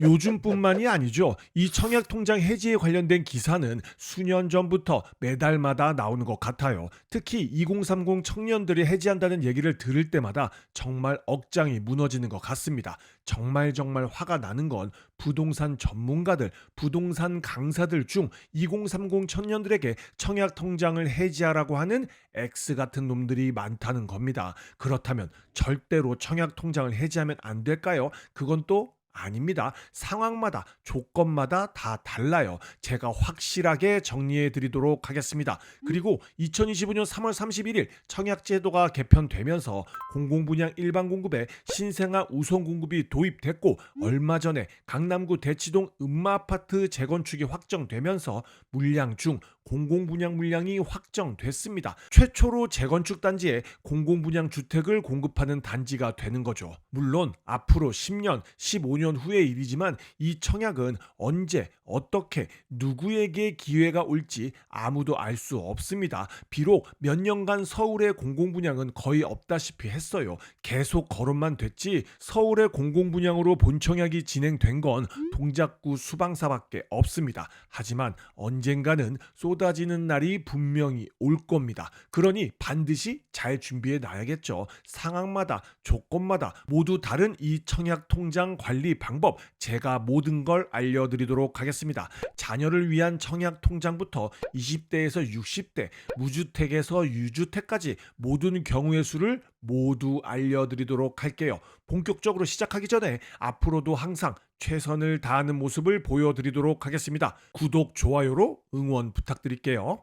요즘뿐만이 아니죠. 이 청약 통장 해지에 관련된 기사는 수년 전부터 매달마다 나오는 것 같아요. 특히 2030 청년들이 해지한다는 얘기를 들을 때마다 정말 억장이 무너지는 것 같습니다. 정말 정말 화가 나는 건 부동산 전문가들, 부동산 강사들 중 2030 청년들에게 청약 통장을 해지하라고 하는 X 같은 놈들이 많다는 겁니다. 그렇다면 절대로 청약 통장을 해지하면 안 될까요? 그건 또 아닙니다. 상황마다 조건마다 다 달라요. 제가 확실하게 정리해 드리도록 하겠습니다. 그리고 2025년 3월 31일 청약 제도가 개편되면서 공공분양 일반 공급에 신생아 우선 공급이 도입됐고 얼마 전에 강남구 대치동 음마 아파트 재건축이 확정되면서 물량 중 공공분양 물량이 확정됐습니다. 최초로 재건축 단지에 공공분양 주택을 공급하는 단지가 되는 거죠. 물론 앞으로 10년, 15년 후의 일이지만 이 청약은 언제, 어떻게, 누구에게 기회가 올지 아무도 알 수 없습니다. 비록 몇 년간 서울의 공공분양은 거의 없다시피 했어요. 계속 거론만 됐지 서울의 공공분양으로 본청약이 진행된 건 동작구 수방사밖에 없습니다. 하지만 언젠가는 쏟아지는 날이 분명히 올 겁니다. 그러니 반드시 잘 준비해 놔야겠죠. 상황마다 조건마다 모두 다른 이 청약 통장 관리 방법 제가 모든 걸 알려드리도록 하겠습니다. 자녀를 위한 청약 통장부터 20대에서 60대, 무주택에서 유주택까지 모든 경우의 수를 모두 알려드리도록 할게요. 본격적으로 시작하기 전에 앞으로도 항상 최선을 다하는 모습을 보여드리도록 하겠습니다. 구독, 좋아요로 응원 부탁드릴게요.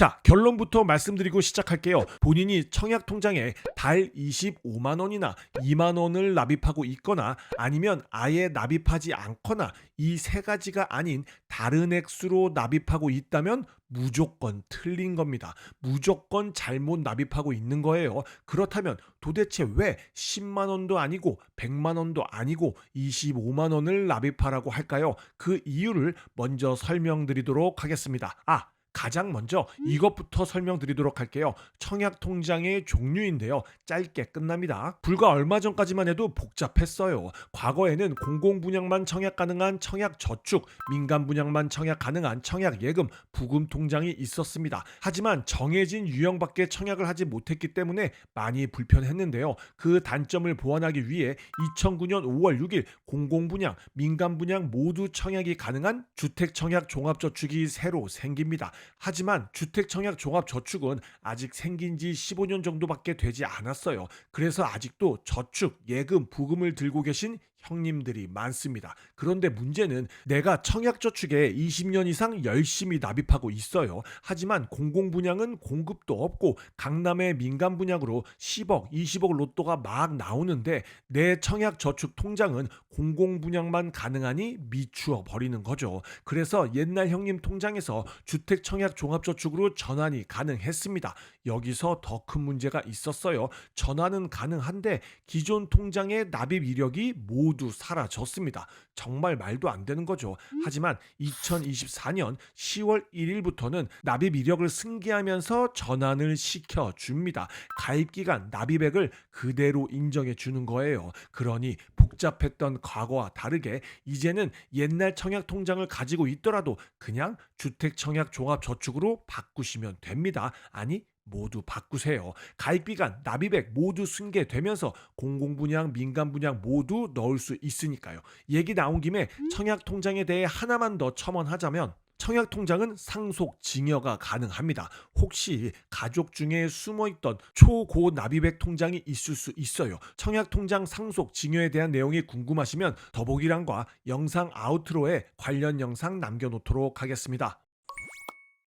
자, 결론부터 말씀드리고 시작할게요. 본인이 청약 통장에 달 25만 원이나 2만 원을 납입하고 있거나 아니면 아예 납입하지 않거나 이 세 가지가 아닌 다른 액수로 납입하고 있다면 무조건 틀린 겁니다. 무조건 잘못 납입하고 있는 거예요. 그렇다면 도대체 왜 10만 원도 아니고 100만 원도 아니고 25만 원을 납입하라고 할까요? 그 이유를 먼저 설명드리도록 하겠습니다. 아, 가장 먼저 이것부터 설명드리도록 할게요. 청약 통장의 종류인데요. 짧게 끝납니다. 불과 얼마 전까지만 해도 복잡했어요. 과거에는 공공 분양만 청약 가능한 청약 저축, 민간 분양만 청약 가능한 청약 예금, 부금 통장이 있었습니다. 하지만 정해진 유형밖에 청약을 하지 못했기 때문에 많이 불편했는데요. 그 단점을 보완하기 위해 2009년 5월 6일 공공 분양, 민간 분양 모두 청약이 가능한 주택 청약 종합 저축이 새로 생깁니다. 하지만 주택 청약 종합저축은 아직 생긴 지 15년 정도밖에 되지 않았어요. 그래서 아직도 저축, 예금, 부금을 들고 계신 형님들이 많습니다. 그런데 문제는 내가 청약저축에 20년 이상 열심히 납입하고 있어요. 하지만 공공분양은 공급도 없고 강남의 민간 분양으로 10억, 20억 로또가 막 나오는데 내 청약저축 통장은 공공분양만 가능하니 미추어 버리는 거죠. 그래서 옛날 형님 통장에서 주택 청약 종합저축으로 전환이 가능했습니다. 여기서 더 큰 문제가 있었어요. 전환은 가능한데 기존 통장의 납입 이력이 모두 사라졌습니다. 정말 말도 안 되는 거죠. 하지만 2024년 10월 1일부터는 납입 이력을 승계하면서 전환을 시켜 줍니다. 가입 기간 납입액을 그대로 인정해 주는 거예요. 그러니 복잡했던 과거와 다르게 이제는 옛날 청약 통장을 가지고 있더라도 그냥 주택 청약 종합 저축으로 바꾸시면 됩니다. 아니 모두 바꾸세요. 가입기간, 납입액 모두 승계되면서 공공분양, 민간분양 모두 넣을 수 있으니까요. 얘기 나온 김에 청약통장에 대해 하나만 더 첨언하자면 청약통장은 상속 증여가 가능합니다. 혹시 가족 중에 숨어있던 초고 납입액 통장이 있을 수 있어요. 청약통장 상속 증여에 대한 내용이 궁금하시면 더보기란과 영상 아우트로에 관련 영상 남겨놓도록 하겠습니다.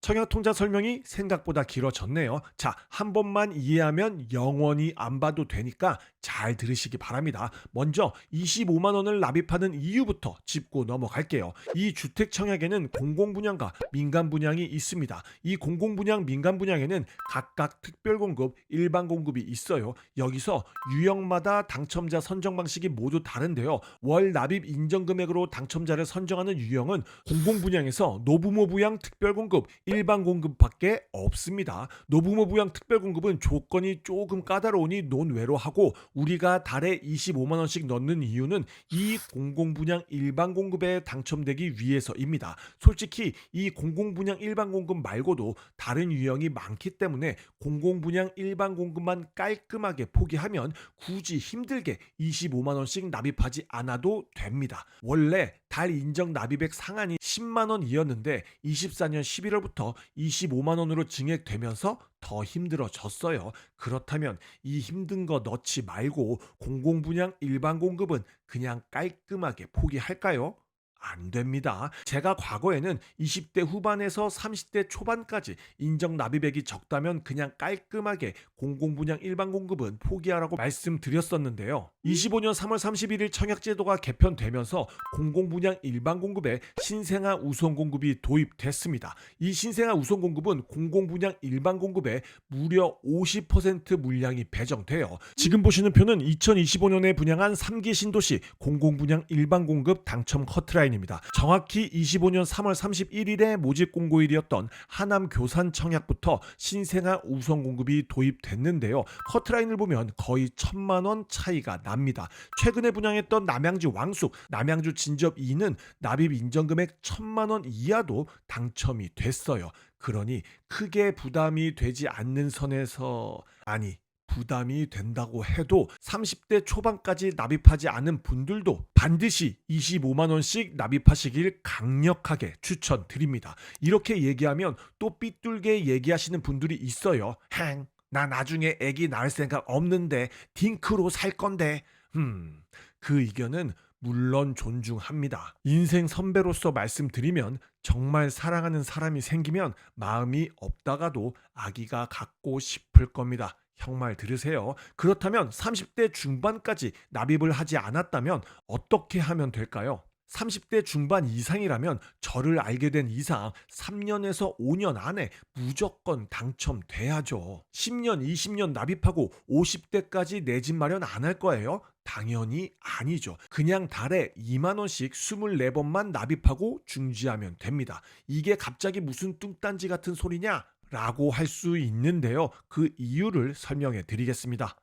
청약통장 설명이 생각보다 길어졌네요. 자, 한 번만 이해하면 영원히 안 봐도 되니까 잘 들으시기 바랍니다. 먼저 25만 원을 납입하는 이유부터 짚고 넘어갈게요. 이 주택 청약에는 공공 분양과 민간 분양이 있습니다. 이 공공 분양, 민간 분양에는 각각 특별 공급, 일반 공급이 있어요. 여기서 유형마다 당첨자 선정 방식이 모두 다른데요. 월 납입 인정 금액으로 당첨자를 선정하는 유형은 공공 분양에서 노부모 부양 특별 공급, 일반 공급밖에 없습니다. 노부모 부양 특별 공급은 조건이 조금 까다로우니 논외로 하고 우리가 달에 25만 원씩 넣는 이유는 이 공공 분양 일반 공급에 당첨되기 위해서입니다. 솔직히 이 공공 분양 일반 공급 말고도 다른 유형이 많기 때문에 공공 분양 일반 공급만 깔끔하게 포기하면 굳이 힘들게 25만 원씩 납입하지 않아도 됩니다. 원래 달 인정 납입액 상한이 10만 원이었는데 24년 11월부터 25만 원으로 증액되면서 더 힘들어졌어요. 그렇다면 이 힘든 거 넣지 말고 공공분양 일반 공급은 그냥 깔끔하게 포기할까요? 안 됩니다. 제가 과거에는 20대 후반에서 30대 초반까지 인정 납입액이 적다면 그냥 깔끔하게 공공분양 일반 공급은 포기하라고 말씀드렸었는데요. 25년 3월 31일 청약제도가 개편되면서 공공분양 일반 공급에 신생아 우선 공급이 도입됐습니다. 이 신생아 우선 공급은 공공분양 일반 공급에 무려 50% 물량이 배정돼요. 지금 보시는 표는 2025년에 분양한 3기 신도시 공공분양 일반 공급 당첨 커트 라인입니다. 정확히 25년 3월 31일에 모집 공고일이었던 하남 교산 청약부터 신생아 우선 공급이 도입됐는데요. 커트라인을 보면 거의 천만 원 차이가 납니다. 최근에 분양했던 남양주 왕숙, 남양주 진접 2는 납입 인정 금액 천만 원 이하도 당첨이 됐어요. 그러니 크게 부담이 되지 않는 선에서 아니 부담이 된다고 해도 30대 초반까지 납입하지 않은 분들도 반드시 25만 원씩 납입하시길 강력하게 추천드립니다. 이렇게 얘기하면 또 삐뚤게 얘기하시는 분들이 있어요. 행, 나 나중에 애기 낳을 생각 없는데 딩크로 살 건데. 음, 그 의견은 물론 존중합니다. 인생 선배로서 말씀드리면 정말 사랑하는 사람이 생기면 마음이 없다가도 아기가 갖고 싶을 겁니다. 형말 들으세요. 그렇다면 30대 중반까지 납입을 하지 않았다면 어떻게 하면 될까요? 30대 중반 이상이라면 저를 알게 된 이상 3년에서 5년 안에 무조건 당첨돼야죠. 10년, 20년 납입하고 50대까지 내 집 마련 안 할 거예요? 당연히 아니죠. 그냥 달에 2만원씩 24번만 납입하고 중지하면 됩니다. 이게 갑자기 무슨 뚱딴지 같은 소리냐? 라고 할 수 있는데요. 그 이유를 설명해 드리겠습니다.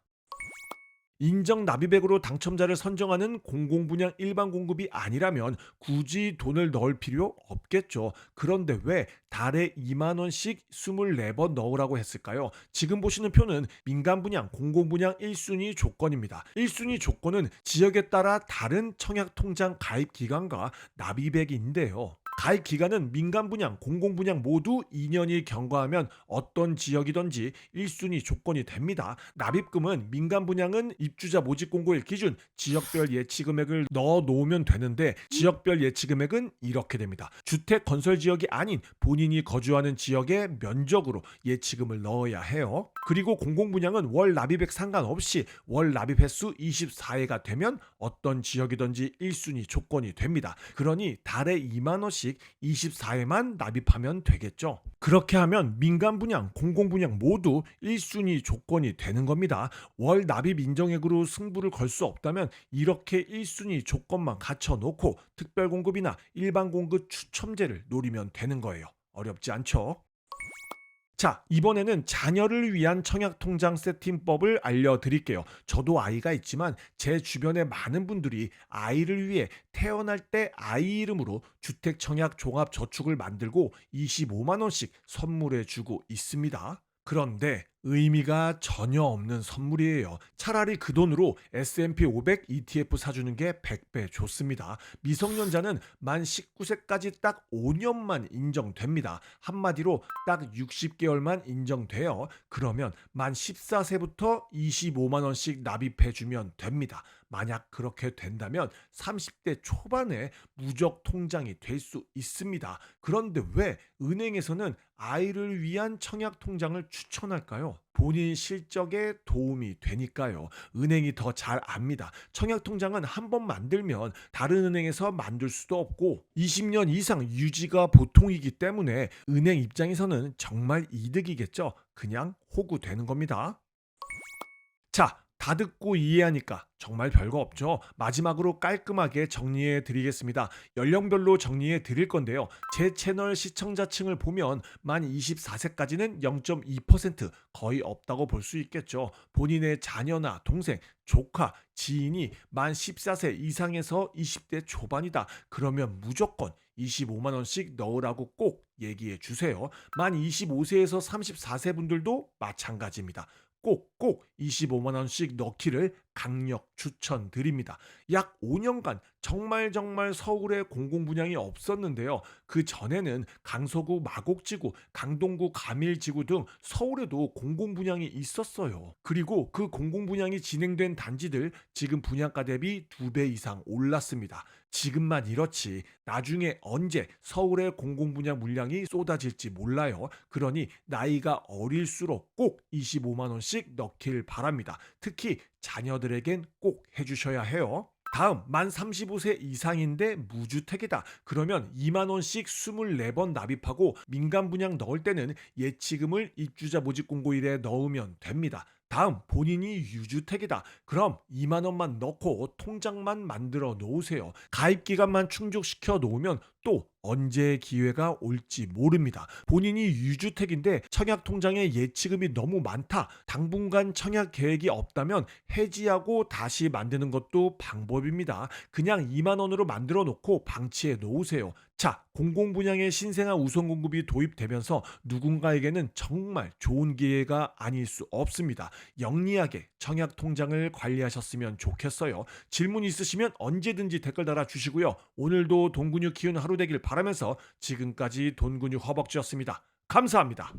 인정 납입액으로 당첨자를 선정하는 공공분양 일반 공급이 아니라면 굳이 돈을 넣을 필요 없겠죠. 그런데 왜 달에 2만 원씩 24번 넣으라고 했을까요? 지금 보시는 표는 민간 분양, 공공분양 1순위 조건입니다. 1순위 조건은 지역에 따라 다른 청약 통장 가입 기간과 납입액인데요. 가입 기간은 민간 분양, 공공 분양 모두 2년이 경과하면 어떤 지역이든지 1순위 조건이 됩니다. 납입금은 민간 분양은 입주자 모집 공고일 기준 지역별 예치 금액을 넣어 놓으면 되는데 지역별 예치 금액은 이렇게 됩니다. 주택 건설 지역이 아닌 본인이 거주하는 지역의 면적으로 예치금을 넣어야 해요. 그리고 공공 분양은 월 납입액 상관없이 월 납입 횟수 24회가 되면 어떤 지역이든지 1순위 조건이 됩니다. 그러니 달에 2만 원씩 24회만 납입하면 되겠죠. 그렇게 하면 민간 분양, 공공 분양 모두 1순위 조건이 되는 겁니다. 월 납입 인정액으로 승부를 걸 수 없다면 이렇게 1순위 조건만 갖춰 놓고 특별 공급이나 일반 공급 추첨제를 노리면 되는 거예요. 어렵지 않죠? 자, 이번에는 자녀를 위한 청약 통장 세팅법을 알려드릴게요. 저도 아이가 있지만 제 주변에 많은 분들이 아이를 위해 태어날 때 아이 이름으로 주택 청약 종합 저축을 만들고 25만 원씩 선물해 주고 있습니다. 그런데 의미가 전혀 없는 선물이에요. 차라리 그 돈으로 S&P 500 ETF 사주는 게 100배 좋습니다. 미성년자는 만 19세까지 딱 5년만 인정됩니다. 한마디로 딱 60개월만 인정돼요. 그러면 만 14세부터 25만 원씩 납입해 주면 됩니다. 만약 그렇게 된다면 30대 초반에 무적 통장이 될 수 있습니다. 그런데 왜 은행에서는 아이를 위한 청약 통장을 추천할까요? 본인 실적에 도움이 되니까요. 은행이 더 잘 압니다. 청약 통장은 한 번 만들면 다른 은행에서 만들 수도 없고 20년 이상 유지가 보통이기 때문에 은행 입장에서는 정말 이득이겠죠. 그냥 호구되는 겁니다. 자, 다 듣고 이해하니까 정말 별거 없죠. 마지막으로 깔끔하게 정리해 드리겠습니다. 연령별로 정리해 드릴 건데요. 제 채널 시청자층을 보면 만 24세까지는 0.2% 거의 없다고 볼 수 있겠죠. 본인의 자녀나 동생, 조카, 지인이 만 14세 이상에서 20대 초반이다. 그러면 무조건 25만 원씩 넣으라고 꼭 얘기해 주세요. 만 25세에서 34세 분들도 마찬가지입니다. 꼭꼭 25만 원씩 넣기를 강력 추천드립니다. 약 5년간 정말 정말 서울에 공공분양이 없었는데요. 그 전에는 강서구 마곡지구, 강동구 가밀지구 등 서울에도 공공분양이 있었어요. 그리고 그 공공분양이 진행된 단지들 지금 분양가 대비 2배 이상 올랐습니다. 지금만 이렇지 나중에 언제 서울의 공공분양 물량이 쏟아질지 몰라요. 그러니 나이가 어릴수록 꼭 25만 원씩 넣길 바랍니다. 특히 자녀들에겐 꼭 해주셔야 해요. 다음 만 35세 이상인데 무주택이다. 그러면 2만 원씩 24번 납입하고 민간 분양 넣을 때는 예치금을 입주자 모집 공고일에 넣으면 됩니다. 다음 본인이 유주택이다. 그럼 2만 원만 넣고 통장만 만들어 놓으세요. 가입 기간만 충족시켜 놓으면 또 언제 기회가 올지 모릅니다. 본인이 유주택인데 청약 통장에 예치금이 너무 많다. 당분간 청약 계획이 없다면 해지하고 다시 만드는 것도 방법입니다. 그냥 2만 원으로 만들어 놓고 방치해 놓으세요. 자, 공공 분양의 신생아 우선 공급이 도입되면서 누군가에게는 정말 좋은 기회가 아닐 수 없습니다. 영리하게 청약 통장을 관리하셨으면 좋겠어요. 질문 있으시면 언제든지 댓글 달아 주시고요. 오늘도 돈 근육 키우는 하루 되길 바라면서 지금까지 돈 근육 허벅지였습니다. 감사합니다.